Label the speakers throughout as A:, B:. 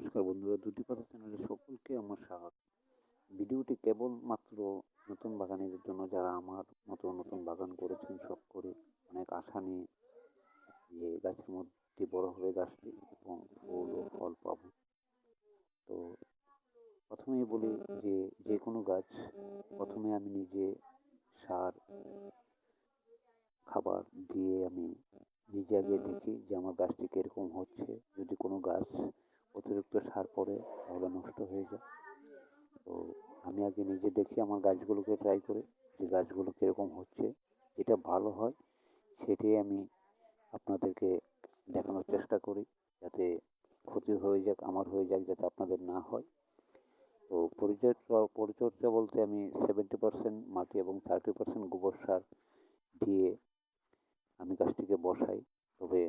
A: নমস্কার বন্ধুরা, দুটি কথা চ্যানেলে সকলকে আমার স্বাগত। ভিডিওটি কেবলমাত্র নতুন বাগানের জন্য যারা আমার মতো নতুন বাগান করেছেন শখ করে অনেক আশা নিয়ে যে গাছের মধ্যে বড় হবে গাছটি এবং ফুল ও ফল পাবো। তো প্রথমেই বলি যে যে কোনো গাছ প্রথমে আমি নিজে সার, খাবার দিয়ে আমি নিজে আগে দেখি যে আমার গাছটি কীরকম হচ্ছে। যদি কোনো গাছ অতিরিক্ত সার পড়ে তাহলে নষ্ট হয়ে যায়। তো আমি আগে নিজে দেখি আমার গাছগুলোকে ট্রাই করে, যে গাছগুলো কীরকম হচ্ছে, যেটা ভালো হয়, সেটাই আমি আপনাদেরকে দেখানোর চেষ্টা করি, যাতে ক্ষতি হয়ে যাক, আমার হয়ে যাক, যাতে আপনাদের না হয়। তো পরিচর্যা পরিচর্যা বলতে আমি সেভেন্টি পার্সেন্ট মাটি এবং থার্টি পার্সেন্ট গোবর সার দিয়ে আমি গাছটিকে বসাই তবে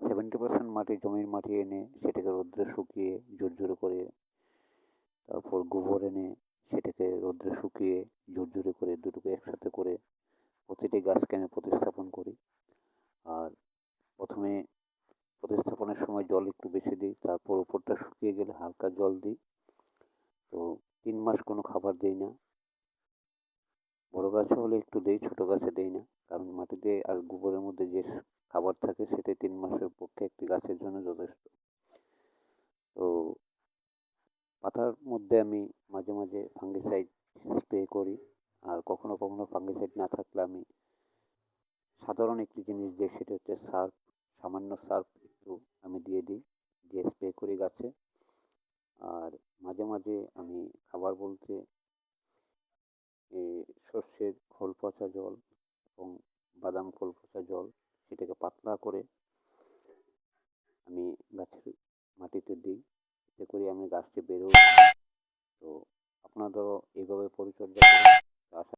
A: সেভেন্টি পার্সেন্ট মাটি, জমির মাটি এনে সেটাকে রোদ্রে শুকিয়ে ঝুরঝুরে করে, তারপর গোবর এনে সেটাকে রোদ্রে শুকিয়ে ঝুরঝুরে করে দুটোকে একসাথে করে প্রতিটি গাছকে আমি প্রতিস্থাপন করি। আর প্রথমে প্রতিস্থাপনের সময় জল একটু বেশি দিই, তারপর উপরটা শুকিয়ে গেলে হালকা জল দিই। তো তিন মাস কোনো খাবার দিই না। বড় গাছে হলে একটু দিই, ছোটো গাছে দিই না কারণ মাটিতে আর গোবরের মধ্যে যে খাবার থাকে মাসের পক্ষে একটি গাছের জন্য যথেষ্ট। তো পাতার মধ্যে আমি মাঝে মাঝে ফাঙ্গিসাইড স্প্রে করি। আর কখনো কখনো ফাঙ্গিসাইড না থাকলে আমি সাধারণ একটি জিনিস যে সেটা হচ্ছে সার্ফ, সামান্য সার্ফ একটু আমি দিয়ে দিই, দিয়ে স্প্রে করি গাছে। আর মাঝে মাঝে আমি খাবার বলতে সর্ষের খোল পচা জল এবং বাদাম খোল পচা জল সেটাকে পাতলা করে আমি গাছের মাটিতে দিই এতে করে আমি গাছটি বেরো তো আপনাদেরও এইভাবে পরিচর্যা করুন।